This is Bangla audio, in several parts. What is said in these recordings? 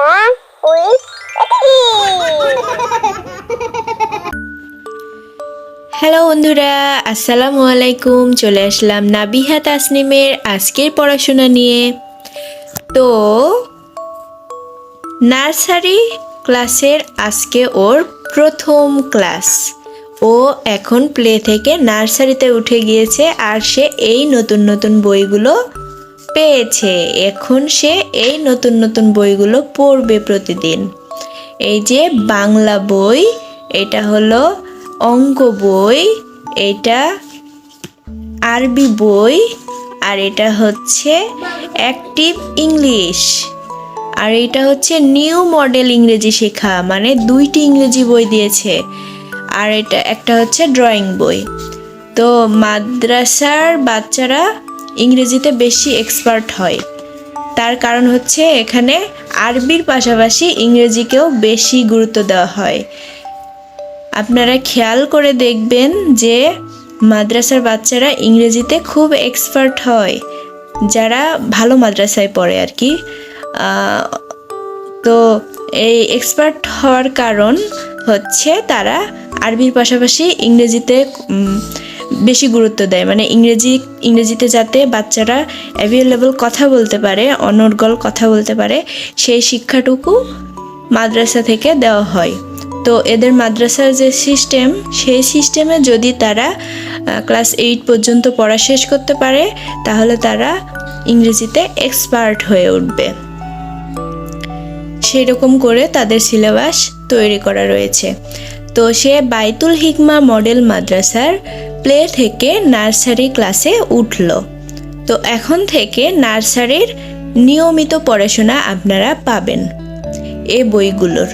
উইথ হ্যালো বন্ধুরা, আসসালামু আলাইকুম। চলে আসলাম নাবিহা তাসনিমের আজকের পড়াশোনা নিয়ে। তো, নার্সারি ক্লাসের আজকে ওর প্রথম ক্লাস। ও এখন প্লে থেকে নার্সারিতে উঠে গিয়েছে আর সে এই নতুন নতুন বইগুলো পেয়েছে। এখন সে এই নতুন নতুন বইগুলো পড়বে প্রতিদিন। এই যে বাংলা বই, এটা হলো অঙ্ক বই, এটা আরবি বই, আর এটা হচ্ছে অ্যাক্টিভ ইংলিশ। আর এটা হচ্ছে নিউ মডেল ইংরেজি শেখা মানে দুইটি ইংরেজি বই দিয়েছে। আর এটা একটা হচ্ছে ড্রয়িং বই। তো মাদ্রাসার বাচ্চারা ইংরেজিতে বেশি এক্সপার্ট হয়। তার কারণ হচ্ছে এখানে আরবির পাশাপাশি ইংরেজিকেও বেশি গুরুত্ব দেওয়া হয়। আপনারা খেয়াল করে দেখবেন যে মাদ্রাসার বাচ্চারা ইংরেজিতে খুব এক্সপার্ট হয়। যারা ভালো মাদ্রাসায় পড়ে আর কি। তো এই এক্সপার্ট হওয়ার কারণ হচ্ছে তারা আরবির পাশাপাশি ইংরেজিতে বেশি গুরুত্ব দেয়। মানে ইংরেজি, ইংরেজিতে যাতে বাচ্চারা অ্যাভেলেবল কথা বলতে পারে, অনর্গল কথা বলতে পারে, সেই শিক্ষাটুকু মাদ্রাসা থেকে দেওয়া হয়। তো এদের মাদ্রাসার যে সিস্টেম সেই সিস্টেমে যদি তারা ক্লাস এইট পর্যন্ত পড়া শেষ করতে পারে, তাহলে তারা ইংরেজিতে এক্সপার্ট হয়ে উঠবে। সেই রকম করে তাদের সিলেবাস তৈরি করা রয়েছে। তো সে বাইতুল হিকমা মডেল মাদ্রাসার প্লে থেকে নার্সারি ক্লাসে উঠল। তো এখন থেকে নার্সারির নিয়মিত পড়াশোনা আপনারা পাবেন এ বইগুলোর।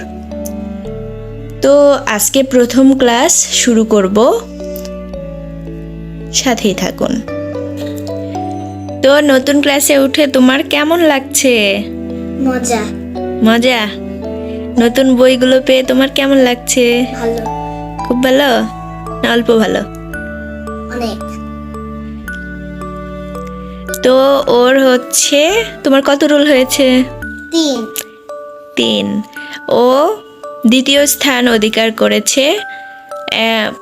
তো আজকে প্রথম ক্লাস শুরু করব। সাথেই থাকুন। তো নতুন ক্লাসে উঠে তোমার কেমন লাগছে? মজা। মজা? নতুন বইগুলো পেয়ে তোমার কেমন লাগছে? ভালো। খুব ভালো? না অল্প ভালো। অনেক। তো ওর হচ্ছে তোমার কত রোল হয়েছে? তিন। তিন। ও দ্বিতীয় স্থান অধিকার করেছে।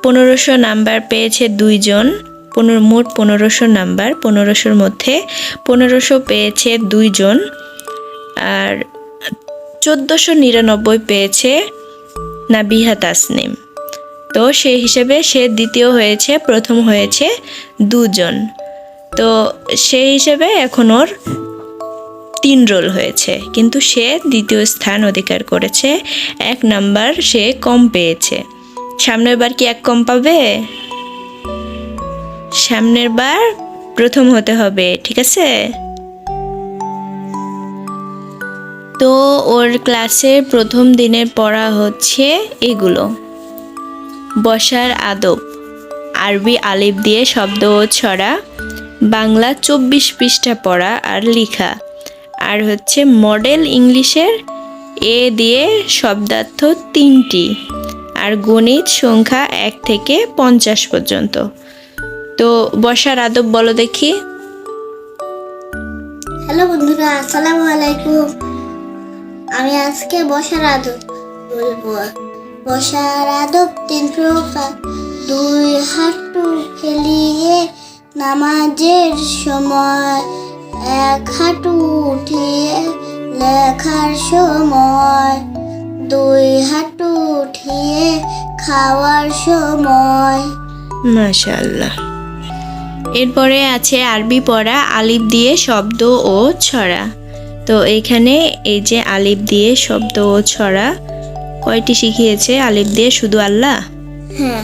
পনেরোশো নাম্বার পেয়েছে দুইজন। পনেরো মোট পনেরোশো নাম্বার। পনেরোশোর মধ্যে পনেরোশো পেয়েছে দুইজন। আর চোদ্দোশো নিরানব্বই পেয়েছে নাবিহা তাসনিম। তো সেই হিসেবে সে দ্বিতীয় হয়েছে, প্রথম হয়েছে দুজন। তো সেই হিসেবে এখন ওর তিন রোল হয়েছে। কিন্তু সে দ্বিতীয় স্থান অধিকার করেছে, এক নাম্বার সে কম পেয়েছে। সামনের বার কি এক কম পাবে? সামনের বার প্রথম হতে হবে, ঠিক আছে? তো ওর ক্লাসের প্রথম দিনের পড়া হচ্ছে এগুলো। বসার আদব। আরবি আলিফ দিয়ে শব্দ ও ছড়া, বাংলা চব্বিশ পৃষ্ঠা পড়া আর লেখা। আর হচ্ছে মডেল ইংলিশের এ দিয়ে শব্দার্থ তিনটি। আর গণিত সংখ্যা এক থেকে পঞ্চাশ পর্যন্ত। তো বসার আদব বলো দেখি। হ্যালো বন্ধুরা, আসসালামু আলাইকুম। আমি আজকে বসার আদব বলব। বসার আদব তিন দুই হাঁটু খেলিয়ে নামাজের সময়, এক হাঁটু উঠিয়ে লেখার সময়, দুই হাঁটু উঠিয়ে খাওয়ার সময়। মাশাল্লাহ এরপরে আছে আরবি পড়া, আলিফ দিয়ে শব্দ ও ছড়া। তো এখানে এই যে আলিফ দিয়ে শব্দ ও ছড়া কয়টি শিখিয়েছে আলিফ দিয়ে শুধু আল্লাহ? হ্যাঁ।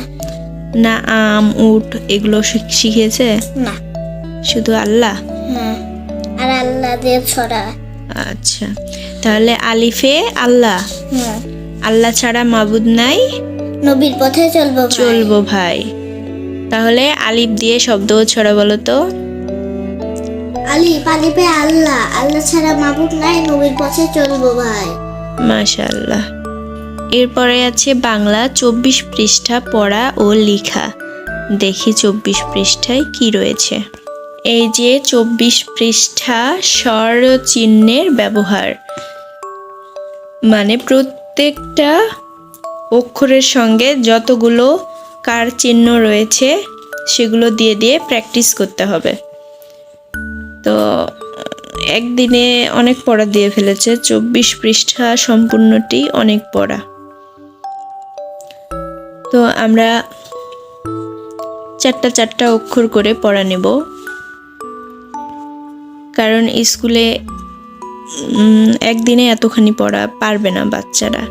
না আম উট এগুলো শিখ- শিখিয়েছে? না। শুধু আল্লাহ? হ্যাঁ আর আল্লাহ দিয়ে ছড়া। আচ্ছা। তাহলে আলিফে আল্লাহ? হ্যাঁ আল্লাহ ছাড়া মাবুদ নাই? নবীর পথে চলবো চলবো ভাই। তাহলে আলিফ দিয়ে শব্দ ছড়া বলো তো। আলিফ আলিফে আল্লাহ। আল্লাহ ছাড়া মাবুদ নাই নবীর পথে চলবো ভাই। মাশাল্লাহ এরপরে আছে বাংলা, চব্বিশ পৃষ্ঠা পড়া ও লেখা। দেখি চব্বিশ পৃষ্ঠায় কি রয়েছে। এই যে চব্বিশ পৃষ্ঠা স্বর চিহ্নের ব্যবহার। মানে প্রত্যেকটা অক্ষরের সঙ্গে যতগুলো কার চিহ্ন রয়েছে, সেগুলো দিয়ে দিয়ে প্র্যাকটিস করতে হবে। তো, একদিনে অনেক পড়া দিয়ে ফেলেছে, চব্বিশ পৃষ্ঠা সম্পূর্ণটি অনেক পড়া। তো আমরা চারটা চারটা অক্ষর করে পড়া নেব। কারণ স্কুলে একদিনে এতখানি পড়া পারবে না বাচ্চারা।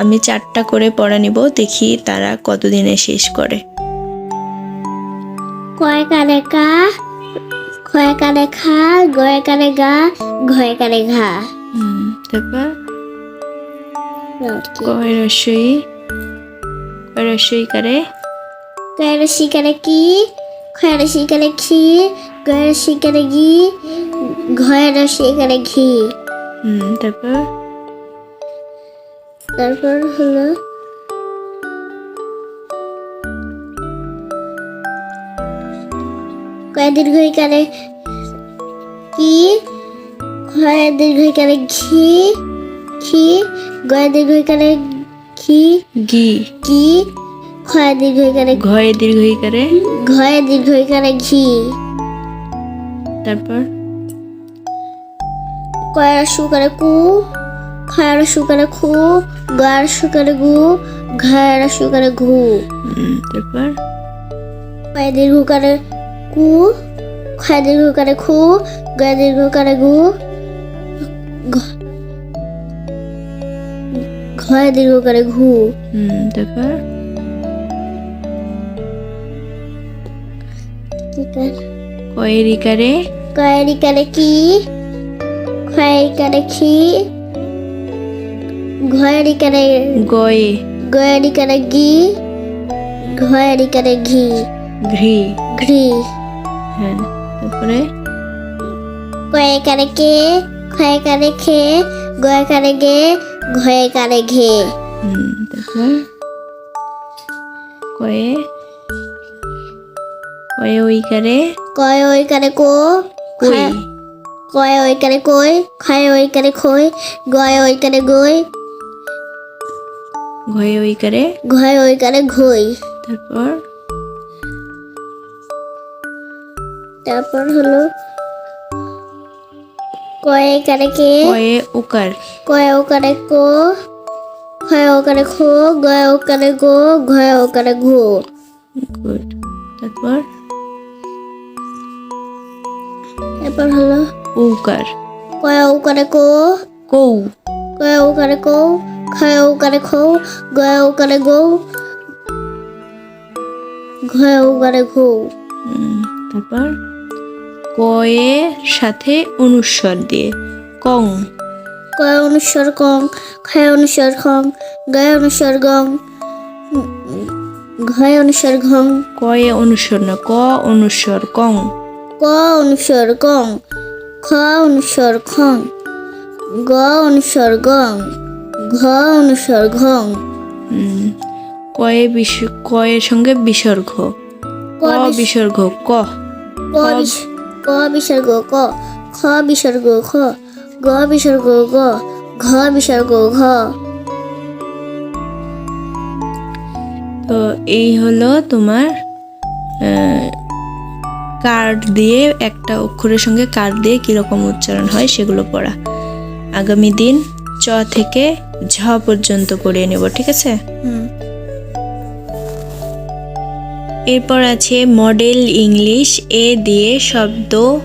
আমি চারটা করে পড়া নিব দেখি তারা কতদিনে শেষ করে। কয় কারে কা খয় কারে খা গয় কারে গা ঘয় কারে ঘা। তারপর কয় রসই। রসই করে কয় রসি কারে কি খয় রসি কারে খি গয় রসি কারে গি ঘয় রসি কারে ঘি হুম, তারপর? তারপর হলো কয় দীর্ঘই কারে কি? খয় দীর্ঘই কারে ঘি? খি গয় দীর্ঘই কারে ঘি গি। কি? খয় দীর্ঘই কারে ঘয়ে দীর্ঘই করে ঘয় দীর্ঘই কারে ঘি। তারপর? কয়ার করে কু। খয়ার সু করে খু। গয়ার সু করে গু। ঘয়ার করে ঘু। তারপর? কয় দীর্ঘ করে কু। খয় দীর্ঘ করে খু। গয় দীর্ঘ করে গু ঘ- ঘয় দীর্ঘ করে ঘু। হুম, তারপর? কয়েরি করে? কয়েরি করে কি? খয়েরি করে খি ঘয়েরি করে গয়ে। গয়েরি করে গি ঘয়েরি ঘি। ঘ্রি ঘি। হ্যাঁ তারপরে? কয়ে কারে কে? খয়ে কারে খে? গয়ে কারে গে? ঘয়ে কারে ঘে। হুম, তারপর কয়ে কয়ে ওই করে। কয় ওই কারে কো কই? কয় ওই কারে কই খয়ে ওই কারে খই গয় ওই কারে গই। ঘয়ে ওই করে। ঘয় ওই কারে ঘই। তারপর? তারপর হলো কয়ে কারে কে? কয়ে উকার। কয় ও কারে কো খয় ও কারে খো গয় ও কারে গো ঘয় ও কারে ঘো। গুড তারপর? তারপর হলো? উকার। কয় ও কারে কো কৌ। কয় ও কারে কো খয় ও কারে খো গয় ও কারে গো ঘয় ও কারে ঘো তারপর? কয়ের সাথে অনুস্বর দিয়ে কং। কয় অনুস্বর কং খয় অনুস্বর খং গয় অনুস্বর গং ঘয় অনুস্বর ঘং। কয়ে অনুস্বর না ক অনুস্বর কং। ক অনুস্বর গং খ অনুস্বর খং গ অনুস্বর গং ঘ অনুস্বর ঘং। কয়ে বিস কয়ের সঙ্গে বিসর্গ ক ক বিসর্গ ক। ক ক বিসর্গ ক খ বিসর্গ খ গ বিসর্গ গ ঘ বিসর্গ ঘ তো এই হলো তোমার কার্ড দিয়ে একটা অক্ষরের সঙ্গে কার্ড দিয়ে কীরকম উচ্চারণ হয় সেগুলো পড়া। আগামী দিন চ থেকে ঝ পর্যন্ত পড়িয়ে নেব ঠিক আছে? হুম। এরপর আছে মডেল ইংলিশ, এ দিয়ে শব্দ,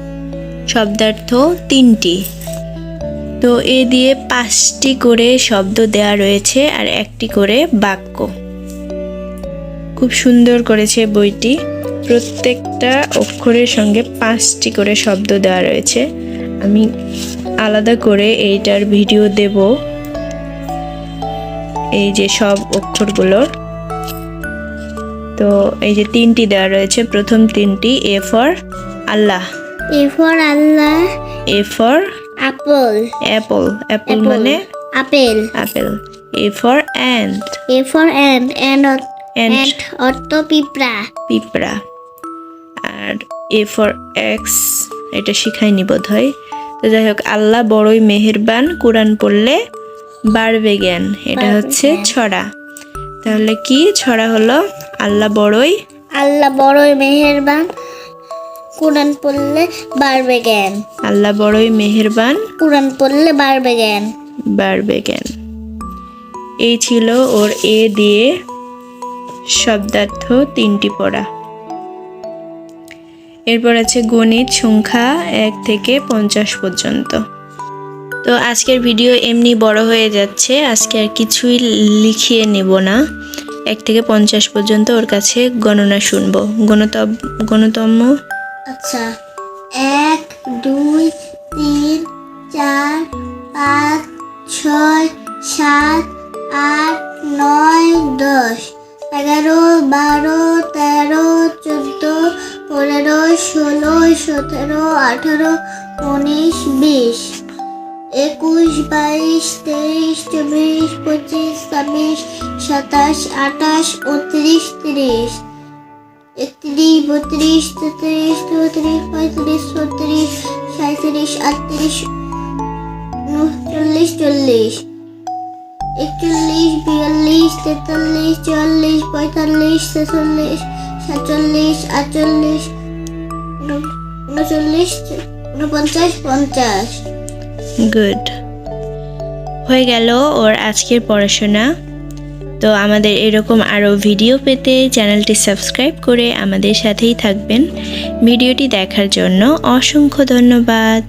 শব্দার্থ তিনটি। তো এ দিয়ে পাঁচটি করে শব্দ দেয়া রয়েছে আর একটি করে বাক্য। খুব সুন্দর করেছে বইটি। প্রত্যেকটা অক্ষরের সঙ্গে পাঁচটি করে শব্দ দেওয়া রয়েছে। আমি আলাদা করে এইটার ভিডিও দেব। এই যে সব অক্ষরগুলোর। তো এই যে তিনটি দেওয়া রয়েছে প্রথম তিনটি A for Allah. A for Allah A for apple apple Apple. মানে আপেল। Apple. A for ant A for ant ant ant অর্থ পিঁপড়া। পিঁপড়া। আর এ ফর এক্স এটা শিখায়নি বোধ হয় তো যাই হোক আল্লাহ বড়ই মেহেরবান কোরআন পড়লে বাড়বে জ্ঞান। এটা হচ্ছে ছড়া। তাহলে কি ছড়া হলো? আল্লাহ বড়ই। আল্লাহ বড়ই মেহেরবান। কোরআন পড়লে বাড়বে জ্ঞান। আল্লাহ বড়ই মেহেরবান। কোরআন পড়লে বাড়বে জ্ঞান। বাড়বে জ্ঞান। এই ছিল ওর এ দিয়ে শব্দার্থ তিনটি পড়া। এরপর আছে গণিত সংখ্যা এক থেকে পঞ্চাশ পর্যন্ত। তো আজকের ভিডিও এমনি বড় হয়ে যাচ্ছে। আজকে আর কিছুই লিখিয়ে নেব না। এক থেকে পঞ্চাশ পর্যন্ত ওর কাছে গণনা শুনব। গণতম গণতম্য আচ্ছা। এক, দুই, তিন, চার, পাঁচ, ছয়, সাত, আট, নয়, দশ, এগারো, বারো, তেরো, চোদ্দ, পনেরো, ষোলো, সতেরো, আঠারো, উনিশ, বিশ। একুশ, বাইশ, তেইশ, চব্বিশ, পঁচিশ, ছাব্বিশ, সাতাশ, আঠাশ, উনত্রিশ, তিরিশ। একত্রিশ, বত্রিশ, তেত্রিশ, চৌত্রিশ, পঁয়ত্রিশ ছত্রিশ সাঁত্রিশ আটত্রিশ, উনচল্লিশ, চল্লিশ। একচল্লিশ, বিয়াল্লিশ, তেতাল্লিশ, চুয়াল্লিশ, পঁয়তাল্লিশ, ছেচল্লিশ, সাতচল্লিশ, আটচল্লিশ উনচল্লিশ উনপঞ্চাশ, পঞ্চাশ। গুড হয়ে গেল ওর আজকের পড়াশোনা। তো আমাদের এরকম আরও ভিডিও পেতে চ্যানেলটি সাবস্ক্রাইব করে আমাদের সাথেই থাকবেন। ভিডিওটি দেখার জন্য অসংখ্য ধন্যবাদ।